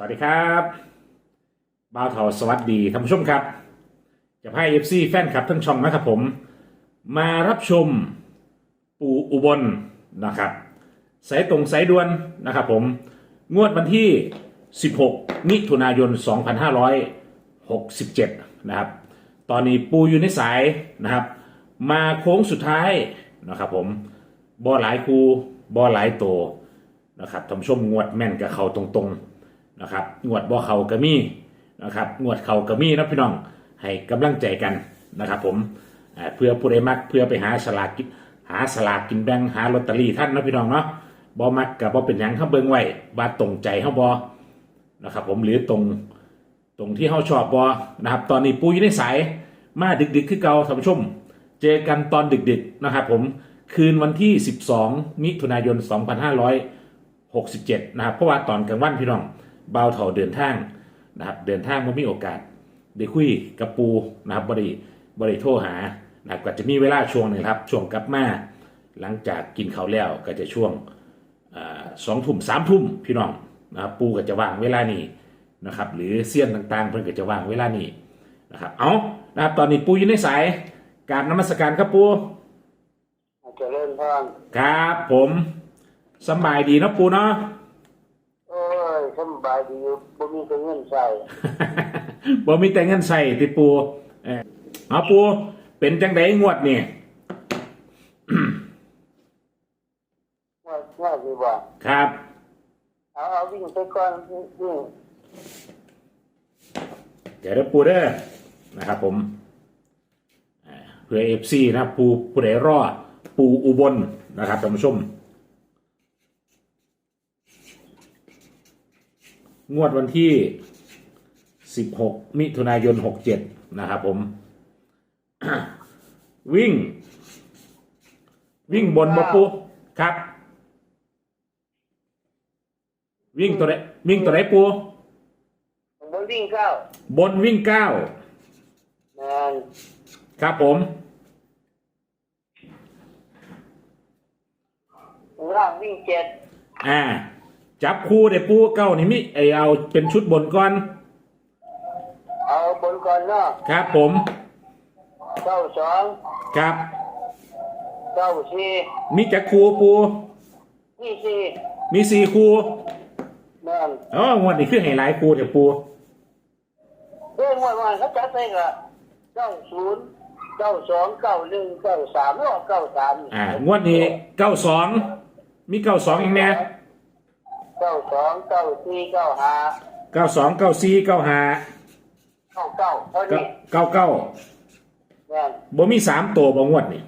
สวัสดีครับบ่าวเถาสวัสดีท่านผู้ชมครับ จะให้เอฟซีแฟนคลับทั้งช่องนะครับผม มารับชมปู่อุบลนะครับสายตรงสายด่วนนะครับผม งวดวันที่ 16 มิถุนายน 2567 นะครับ ตอนนี้ปูอยู่ในสายนะครับ มาโค้งสุดท้ายนะครับผมบอหลายคูบอหลายโตนะครับท่านผู้ชมงวดแม่นกับเขาตรงๆ นะครับงวดบอเขากระมีนะครับงวดเขากระมีนะพี่น้องให้กำลังใจกันนะครับผมเพื่อผู้ใดมักเพื่อไปหาสลากกินหาสลากกินแบ่งหาลอตเตอรี่ท่านนะพี่น้องเนาะบอมักกับบอเป็นหยังเขาเบิ่งไว้บาตรงใจเขาบอนะครับผมหรือตรงตรงที่เขาชอบบอนะครับ ตอนนี้ปูอยู่ในสายมาดึกๆคือเก่าท่านผู้ชม เจอกันตอนดึกๆนะครับผมคืนวันที่ 12 มิถุนายน 2567 นะครับเพราะว่าตอนกลางวันพี่น้อง บาวเถาเดินทางนะครับเดินทางมันมีโอกาสได้คุยกับปูนะครับบริบริโทรหานะครับก็จะมีเวลาช่วงหนึ่งครับช่วงกลับมาหลังจากกินข้าวแล้วก็จะช่วงสองทุ่มสามทุ่มพี่น้องนะครับปูก็จะว่างเวลานี้นะครับหรือเสี้ยนต่างๆ เพิ่นก็จะว่างเวลานี้นะครับเอานะครับตอนนี้ปูอยู่ในสายกรารนมัสการครับปูเจะเล่นพอนครับผมสำบายดีเนาะปูเนาะโอ้ยสำ บายดีอยู่บ่มีแต่เงินใส่บ่มีแต่เงินใส่ติปูเออเอาปูเป็นจังไดงวดนี่ว่าว่าสิว่าครับ เอาเอาวิ่งไปก่อนวิ่งเดี๋ยวเด้อปูเด้อนะครับผมอ่าเพื่อเอฟซีนะปูผู้ใดรอดปูอุบลนะครับท่านผู้ชม งวดวันที่ 16 มิถุนายน 67 นะครับผม วิ่ง วิ่งบนบปูครับ วิ่งตัวไหนวิ่งตัวไหนปูบนวิ่งเข้าบนวิ่งเก้าแม่นครับผมล่างวิ่งเจ็ดอ่า จับคู่เดี๋ยวปูเก้านี่มิไอเอาเป็นชุดบนก่อน เอาบนก่อนเนาะครับผมเก้าสองครับเก้าสี่มีจักคู่ปูนี่สี่มีสี่คู่แม่นอ๋องวดนี้คือให้หลายคู่เดี๋ยวปูเรื่องวันวันเขาจัดไปก็เก้าศูนย์เก้าสองเก้าหนึ่งเก้าสามแล้วเก้าสามอ่างวดนี้เก้าสองมีเก้าสองอีกแน่ เก้าสองเก้าสี่เก้าห้าเก้าสองเก้าสี่เก้าห้าเก้าเก้าเท่าเก้านี้เก้าเก้าแม่นบ่มีสามตัวบ่งวดนี่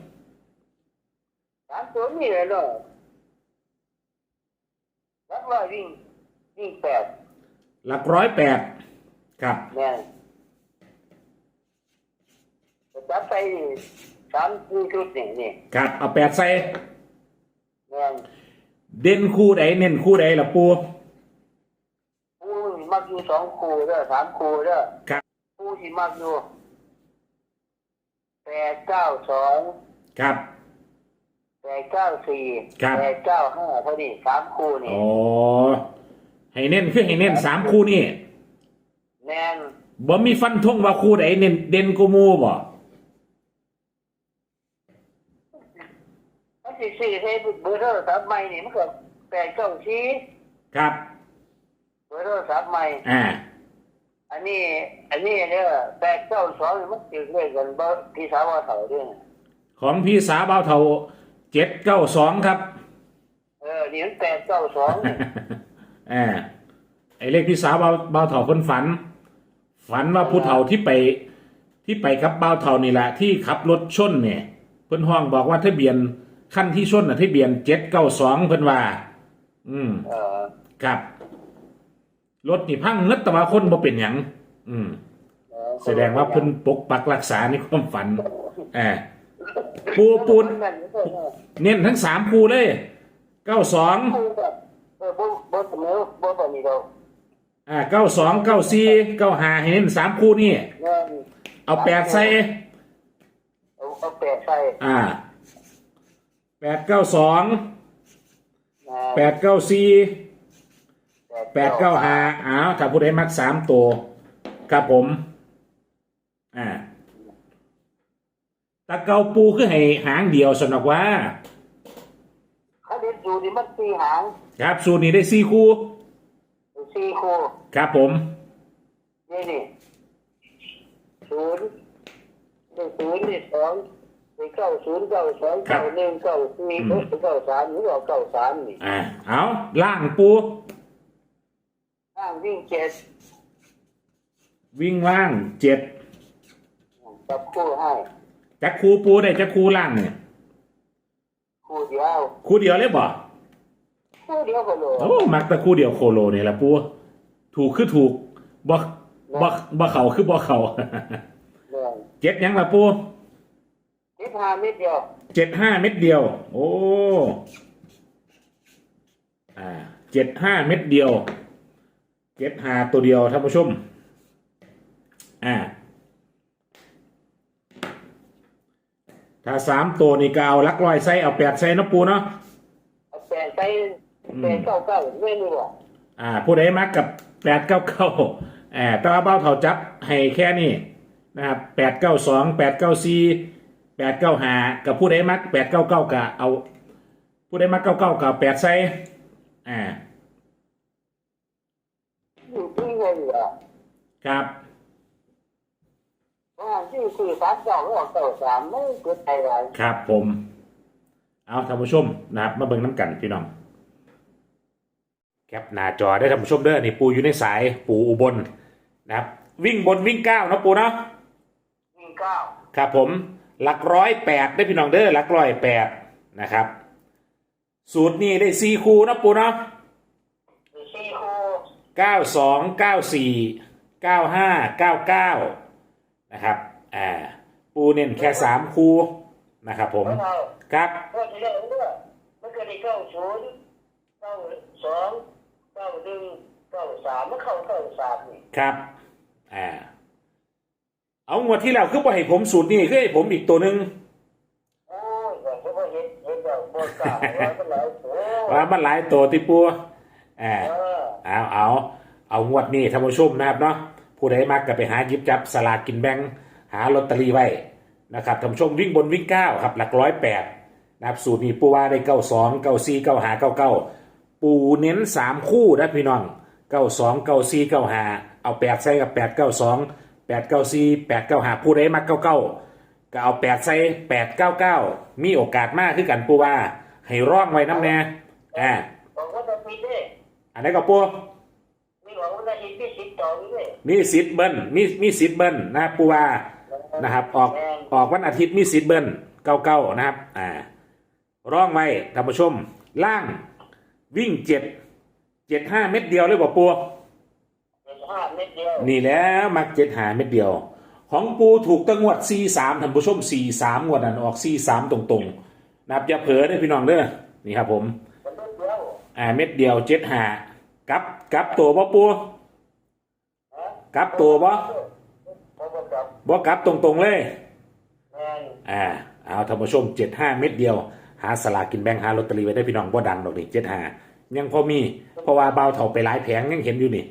สามตัวนี่เลยเนาะรับว่าวิ่งวิ่งแปดหลักร้อยแปดครับ แม่นจะจับไปสามสี่ชุดนี่นี่ครับเอาแปดใส่ เด่นคู่ใดเน้นคู่ใดล่ะปูผู้มักอยู่สองคู่เด้อสามคู่เด้อครับผู้ที่มักอยู่แปดเก้าสองครับ แปดเก้าสี่ครับ แปดเก้าห้าเท่านี้สามคู่นี่อ๋อให้เน้นคือให้เน้นสามคู่นี่แม่นบ่มีฟันธงว่าคู่ใดเน้นเด่นกูมูบ่ มัน สิสี่เทปเบอร์โทรศัพท์ใหม่นี่มันก็แปดเก้าสี่ครับเบอร์โทรศัพท์ใหม่ อ่า อันนี้ อันนี้เนี่ยแปดเก้าสองมันติดเลขกันบ่พี่สาวว่าเขาด้วยนะของพี่สาวเบาเท่าเจ็ดเก้าสองครับ เออนี่มันแปดเก้าสองนี่อ่าไอเลขพี่สาวเบาเบาเท่าคนฝัน ฝันว่าผู้เฒ่าที่ไปที่ไปกับเบาเท่านี่แหละที่ขับรถชนเนี่ยเพิ่นห้องบอกว่าทะเบียน ขั้นที่ชนน่ะทะเบียนเจ็ดเก้าสองเพิ่นว่า อืม เออครับ รถนี่พังเงึดแต่ว่าคนบ่เป็นหยังอืม เออแสดงว่าเพิ่นปกปักรักษาในความฝันแอบปูปูนนั่นนี่ก็เนี่ยเน้นทั้งสามปูเลยเก้าสองคู่แบบเออบ่บ่เสมอบ่บ่นี่เราอ่าเก้าสองเก้าสี่เก้าห้าให้เน้นสามคู่นี่ แม่นเอาแปดใส่ เอาเอาแปดใส่อ่า แปดเก้าสองนะแปดเก้าสี่แปดแปดเก้าหาอ้าวถ้าผู้ใดมักสามตัวครับผม อ่าตะเกาปูคือให้หางเดียวสนอกว่าเขาเรียนอยู่นี่มันสี่หาง ครับ สูตรนี้ได้สี่คู่สี่คู่ ครับผม นี่นี่ศูนย์หนึ่งศูนย์นี่สองนี่ เก้าศูนย์เก้าสองเก้าหนึ่งเก้าสี่เก้าสามหรือว่าเก้าสามนี่อ่าเอาล่างปูข้างวิ่งเจ็ดวิ่งล่างเจ็ดจับคู่ให้จักคูปูได้จักคูล่างเนี่ยคู่เดียวคูเดียวเลยบ่คู่เดียวก็เลยโอ้มักแตะคูเดียวโคโลนี่แหละปูถูกคือถูกบ่บ่บ่เขาคือบ่เขาเรื่องเจ็ดหยังละปู ทิศหาเม็ดเดียวเจ็ดห้าเม็ดเดียว โอ้อ่าเจ็ดห้าเม็ดเดียวเจ็ดห้าตัวเดียวท่านผู้ชมอ่าถ้าสามตัวนี่ก็เอาลักลอยใส่เอาแปดใส่เนาะปูเนาะเอาแปดไปแปดเก้าเก้าไม่รู้ว่าอ่า ผู้ใดมักกับแปดเก้าเก้าอ่าแตว่าเบ้าเท่าจับให้แค่นี้นะครับแปดเก้าสองแปดเก้าสี่ แปดเก้าหากับผู้ใดมักแปดเก้าเก้ากะเอา ผู้ใดมักเก้าเก้ากับแปดใส่อ่าอยู่ที่เงินเหรอครับว่าที่สี่สามเก้าหรือว่าเก้าสามไม่เกิดอะไรครับผม เอาท่านผู้ชมนะครับมาเบิ่งน้ำกันพี่น้องแคปหน้าจอได้ท่านผู้ชมเด้อนี่ปูอยู่ในสายปูอุบลนะครับ วิ่งบนวิ่งเก้านะปูเนาะวิ่งเก้าครับผม หลักร้อยแปดได้พี่น้องเด้อหลักร้อยแปดนะครับ สูตรนี้ได้สี่คูนะปูเนาะมีสี่คู่เก้าสองเก้าสี่เก้าห้าเก้าเก้านะครับอ่าปูเน้นแค่สามคูนะครับผมแล้วเราครับก็ที่ได้เมื่อมันก็ได้เก้าศูนย์เก้าสองเก้าหนึ่งเก้าสามมันเข้าเก้าสามนี่ครับอ่า เอางวดที่แล้วคือบ่ให้ผมสูตรนี้คือให้ผมอีกตัวหนึ่งโอ้ยแต่เฉพาะเห็นเห็นแบบบนกลางว่าเป็นหลายโอ้ว่ามันหลายตัวที่ปัวอ่าเออเอาเอาเอางวดนี้ท่านผู้ชมนะครับเนาะผู้ใดมักก็ไปหาหยิบจับสลากกินแบ่งหาลอตเตอรี่ไว้นะครับท่านผู้ชมวิ่งบนวิ่งเก้าครับหลักร้อยแปดนะครับสูตรนี้ปูว่าได้เก้าสองเก้าสี่เก้าหาเก้าเก้าปูเน้นสามคู่นะพี่น้องเก้าสองเก้าสี่เก้าหาเอาแปดใส่กับแปดเก้าสอง แปดเก้าสี่แปดเก้าหาผู้ใดมักเก้าเก้าก็เอาแปดใส่แปดเก้าเก้ามีโอกาสมากขึ้นกันปูว่า ให้ร่องไว้น้ำแน่อ่าบอกว่าจะมีเด้อันนี้ก็ปูมีบอกว่าจะมีที่สิบต่อนี่เด้มีสิทธิ์เบิ้ลมีมีสิทธิ์เบิ้ลนะปูว่านะครับ ออกออกวันอาทิตย์มีสิทธิ์เบิ้ลเก้าเก้านะครับ อ่า ร่องไว้ท่านผู้ชม ล่างวิ่งเจ็ดเจ็ดห้าเม็ดเดียวเลยบอกปู เป็นห้าเม็ดเดียว นี่แหล้วมักเจ็ดหาเม็ดเดียว ของปูถูกตั้งงวดสี่สามท่านผู้ชมสี่สามงวดนั้นออกสี่สามตรงๆนะครับอย่าเผลอเด้อพี่น้องเด้อนี่ครับผมเป็นเม็ดเดียวอ่าเม็ดเดียวเจ็ดหากับกับตัวบ่ปูฮะกับตัวบ่พอประกับบ่กับตรงๆเลย แมนอ่าเอาท่านผู้ชมเจ็ดห้าเม็ดเดียว หาสลากกินแบ่งหาลอตเตอรี่ไว้ได้พี่น้องบ่ดังดอกนี่เจ็ดห้ายังพอมีเพราะว่าเบาเถาไปหลายแผงยังเห็นอยู่นี่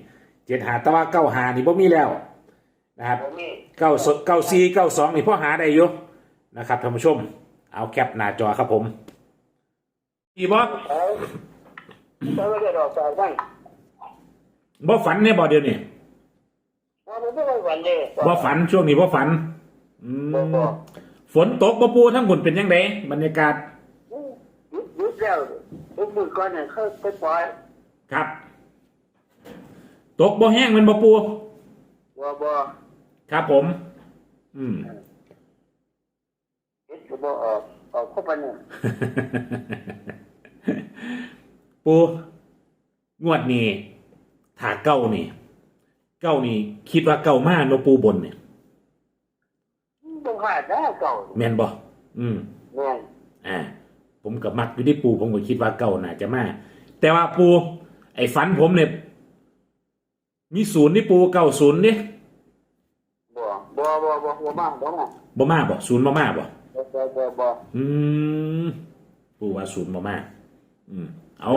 เจ็ดหาแต่ว่าเก้าหานี่บ่มีแล้วนะครับผมมีเก้าสเก้าสี่เก้าสองนี่พ่อหาได้อยู่นะครับท่านผู้ชม เอาแคปหน้าจอครับผมอีบ่เอ้ยแต่ว่าจะดอกสายบ้างบ่ฝันเนี่ยบ่เดียวนี่ว่ามันไม่ได้หวันเลยบ่ฝันช่วงนี้บ่ฝัน อืบ่มบ่ฝนตกบ่ปูทั้งฝนเป็นยังไงบรรยากาศหยุดหยุดแล้วทุกมือก่อนเนี่ยเขาไปปล่อยครับ ตกบ่แห้งแมันบ่ปูบ่บ่ครับผม อืมเฮ็ดก็บ่ออกออกเข้าไปเนี่ยปูงวดนี้ถาเก้านี่ เก้านี่ คิดว่าเก้ามากเนาะปูบนเนี่ยบ่ขาดได้เก่าแม่นบ่อืมแม่นอ่า ผมกับมักอยู่ที่ปูผมก็คิดว่าเก้าน่าจะมา แต่ว่าปู ไอ้ฝันผมเนี่ย มีศูนย์นี่ปูเก้าศูนย์นี่บ่บ่บ่บ่บ่มากบ่มากบ่มากบ่ศูนย์บ่มาบ่บ่บ่บ่บ่อืมปูว่าศูนย์บ่มากอืมเอา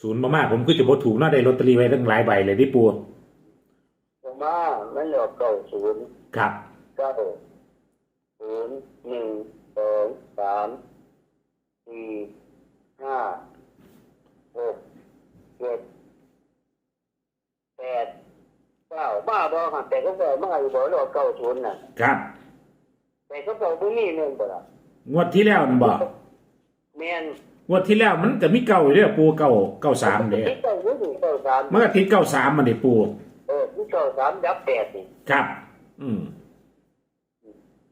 ศูนย์บ่มากผมคือจะบ่ถูกเนาะได้ลอตเตอรี่ไว้ตั้งหลายใบเลยที่ปูผมว่ามันออกเก้าศูนย์ครับเก้าศูนย์หนึ่งสองสามสี่ห้าหกเจ็ด แปดเก้าบ้าบอหันแต่ก็บอกมาอยู่บอกว่าเก้าศูนย์น่ะครับแต่ก็บอกพวกนี้หนึ่งบ่ละงวดที่แล้วนั่นบ่แมนงวดที่แล้วมันก็มีเก่าอยู่เด้อปูเก่าเก่าสามเด้ที่เก้ารู้สึกเก้าสามมันก็ติดเก่าสามมันเด้ปูเออที่เก้าสามยับแปดนี่ครับ อืม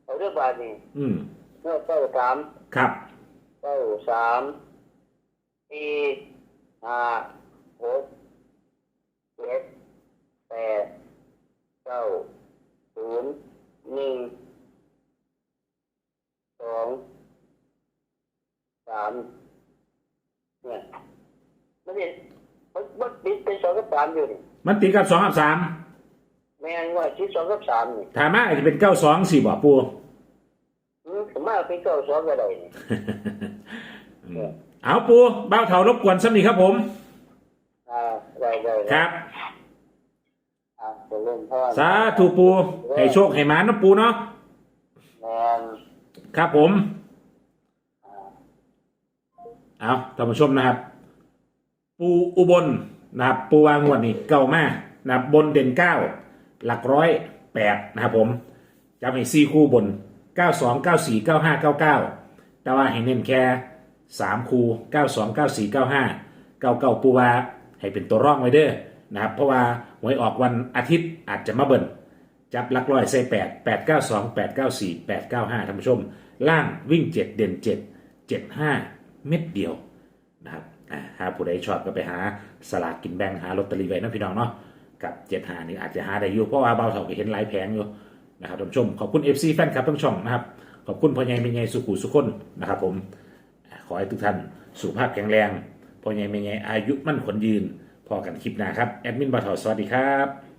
เอาเรื่องบาทนี่อืมเมื่อเก้าสามครับเก้าสามสี่ห้าหกเจ็ด แปดเก้าศูนย์หนึ่งสองสามเนี่ยมันเนี่ยมันมันติดเป็นสองกับสามอยู่นี่มันติดกับสองกับสามแม่งว่าที่สองกับสามนี่ถามมาอาจจะเป็นเก้าสองสี่บ่ปูอืมผมว่าเป็นเก้าสองก็ได้นี่ อืมเอาปูเบ้าเถารบกวนสักนิดครับผม อ่าได้ได้ได้ครับอ่าจะ เล่นพ่อสาธุปูให้โชคให้หมานะปูเนาะแม่งครับผมอ่าเอาท่านผู้ชมนะครับ ปูอุบลนะครับ ปูวางงวดนี่เก่ามากนะครับบนเด่นเก้าหลักร้อยแปดนะครับผมจำให้ซีคู่บนเก้าสองเก้าสี่เก้าห้าเก้าเก้าแต่ว่าให้เน้นแค่สามคู่เก้าสองเก้าสี่เก้าห้าเก้าเก้าปูวาให้เป็นตัวร่องไว้เด้อ นะครับเพราะว่าหวยออกวันอาทิตย์อาจจะมาเบิ่นจับลักร้อยใส่แปดแปดเก้าสองแปดเก้าสี่แปดเก้าห้าท่านผู้ชม ล่างวิ่งเจ็ดเด่นเจ็ดเจ็ดห้าเม็ดเดียวนะครับอ่าหาผู้ใดชอบก็ไปหาสลากกินแบ่งหาลอตเตอรี่ไว้นะพี่น้องเนาะกับเจ็ดหานี่อาจจะหาได้อยู่เพราะว่าเบาเถาก็เห็นหลายแผงอยู่นะครับท่านผู้ชมขอบคุณ FC แฟนคลับทั้งช่องนะครับขอบคุณพ่อใหญ่แม่ใหญ่สุขุสุขคนนะครับผมขอให้ทุกท่านสุขภาพแข็งแรงพ่อใหญ่แม่ใหญ่อายุมั่นขวัญยืน พอกันคลิปหน้าครับ แอดมินบาเถาสวัสดีครับ